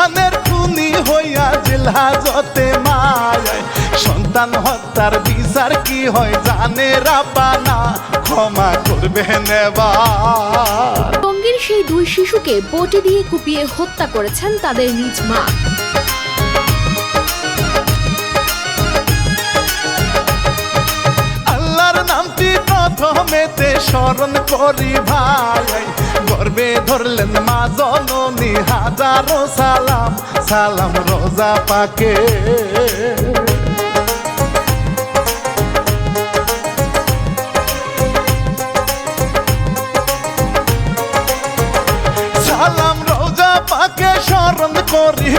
প্রাণের খুনি হইয়া জেলহাজতে মায়। সন্তান হত্যার বিচার কি হয় জানে রাবানা ক্ষমা করবে নেবা টঙ্গীর সেই দুই শিশুকে বটি দিয়ে কুপিয়ে হত্যা করেছেন তাদের নিজ মা। প্রথমেতে স্মরণ করি ভাই। গর্বে ধরলেন মা জননী হাজারো সালাম সালাম রোজা পাকে।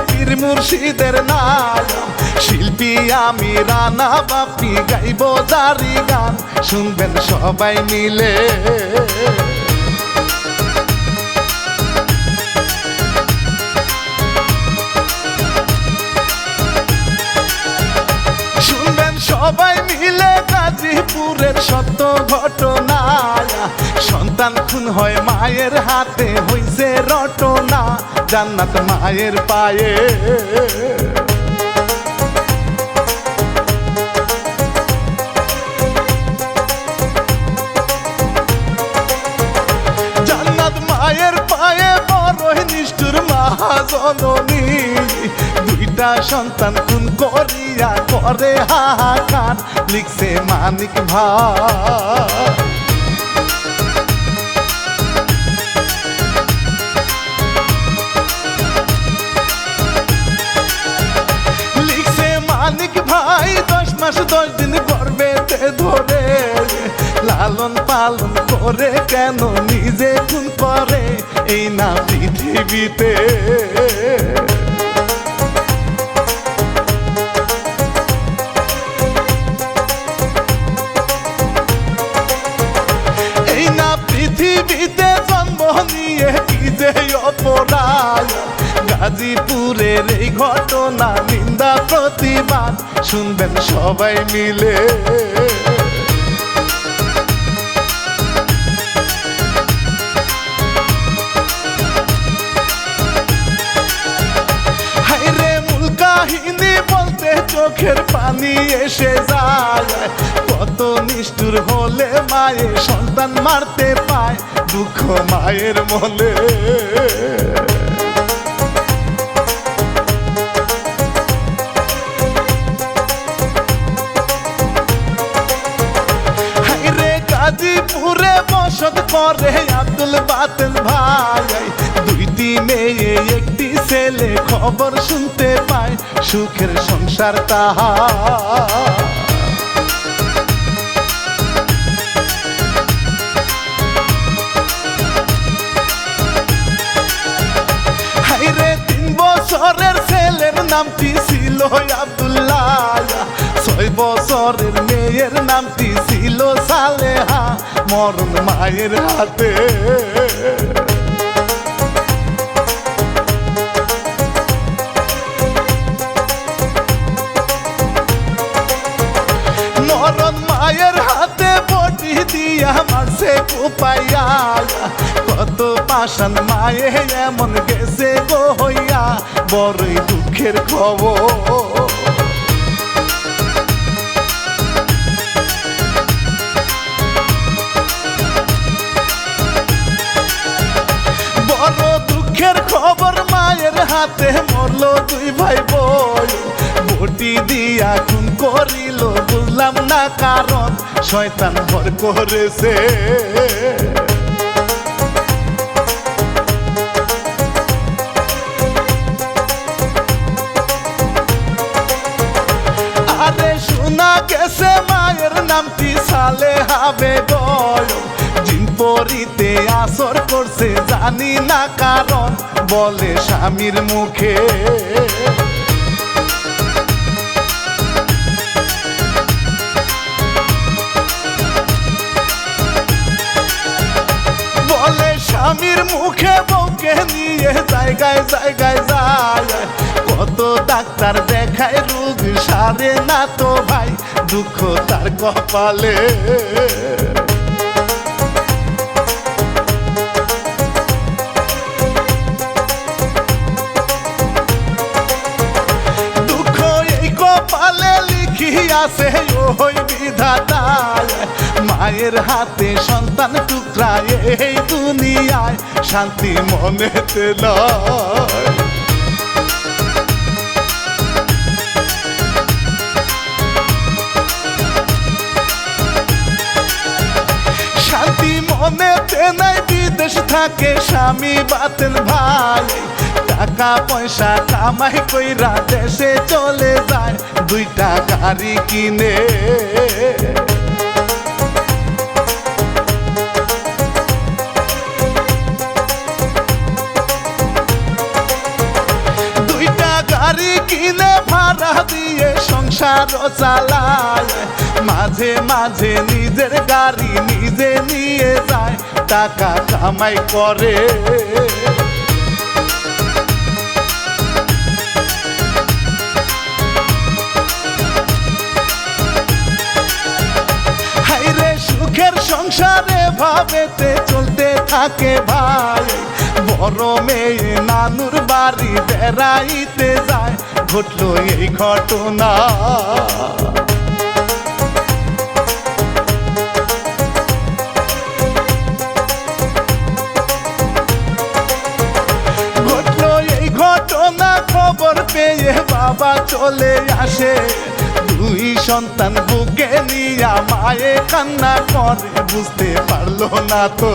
পীর মুর্শিদের নাম। শিল্পী আমি রানা বাপি গাইব দারি গান। শুনবেন সবাই মিলে। সবাই মিলে গাজীপুরের সত্য ঘটনা সন্তান খুন হয় মায়ের হাতে, হইছে রটনা। জান্নাত মায়ের পায়ে। সন্তান খুন করিয়া করে হাহাকার, লিখছে মানিক ভাই। মাস দশ দিন গর্বেতে ধরে। লালন পালন করে কেন নিজে খুন করে এই না পৃথিবীতে? গাজীপুরের এই ঘটনা, নিন্দা, প্রতিবাদ, শুনবেন সবাই মিলে। চোখের পানি এসে যায়। কত নিষ্ঠুর হলে মায়ে সন্তান মারতে পায়, দুঃখ মায়ের মনে। বসত করে আব্দুল বাতেন ভাই। দুইটি মেয়ে একটি ছেলে খবর শুনতে পায়, সুখের সংসার তাহা তিন বছরের ছেলের নামটি ছিল আব্দুল্লাহ ছয় বছরের মেয়ের নামটি ছিল সালেহা? মরণ মায়ের হাতে। মরণ মায়ের হাতে বটি দিয়া মারছে কুপাইয়া। কত পাশান মায়ে এমন গেছে গো হইয়া, বড়ই দুঃখের খবর। হাতে মরলো দুই ভাই বই বটি দিয়া খুন করিল বুঝলাম না কারণ শয়তান ভর করেছে। আরে শোনা গেছে মায়ের নামটি সালে হবে গয় জানি না কারণ, বলে স্বামীর মুখে। বলে স্বামীর মুখে বউকে নিয়ে জায়গায় জায়গায় যায়। কত ডাক্তার দেখায় রোগ সারে না তো ভাই, দুঃখ তার কপালে। আছে ওই বিধাতায়। মায়ের হাতে সন্তান টুকরায় এই দুনিয়ায় শান্তি মনেতে লয়। শান্তি মনেতে নাই বিদেশ থাকে স্বামী বাতেন ভাই। টাকা পয়সা কামাই কইরা দেশে চলে যায়, দুইটা গাড়ি কিনে। গাড়ি কিনে ভাড়া দিয়ে সংসার চালায়। মাঝে মাঝে নিজের গাড়ি নিজে নিয়ে যায় টাকা কামাই করে। সুখের সংসারে ভাবেতে চলতে থাকে ভাই। বড় মেয়ে নানুর বাড়ি বেড়াইতে যায়, ঘটলো এই ঘটনা। বাবা চলে আসে। দুই সন্তান বুকে নিয়া মায়ে কান্না করে, বুঝতে পারল না তো।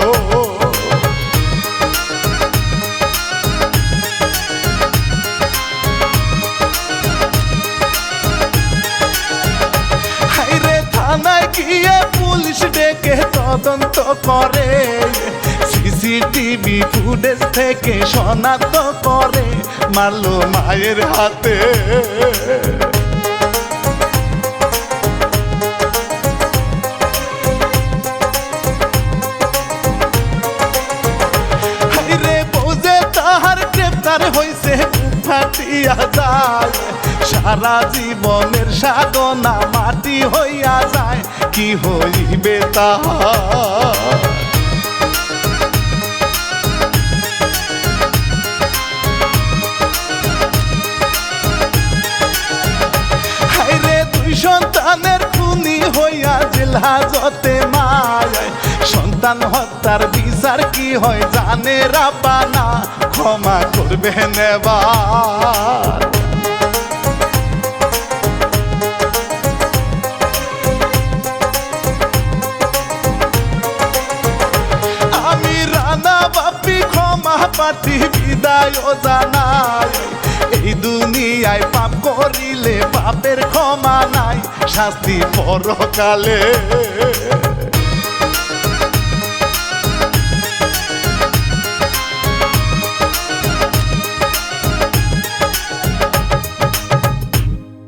থানায় গিয়ে পুলিশ ডেকে তদন্ত করে। সিসিটিভি ফুটেজ থেকে শনাক্ত করে, মারলো মায়ের হাতে। সারা জীবনের সাধনা মাটি হইয়া যায়, কি হইবে তাহার? জেলহাজতে মায়। সন্তান হত্যার বিচার কি হয় জানে রাবানা। ক্ষমা করবে নেবার। আমি রানা বাপি, ক্ষমা পাঠি বিদায় জানাই। এই দুনিয়ায় পাপ করিলে পাপের ক্ষমা নাই। শাস্তি পরকালে।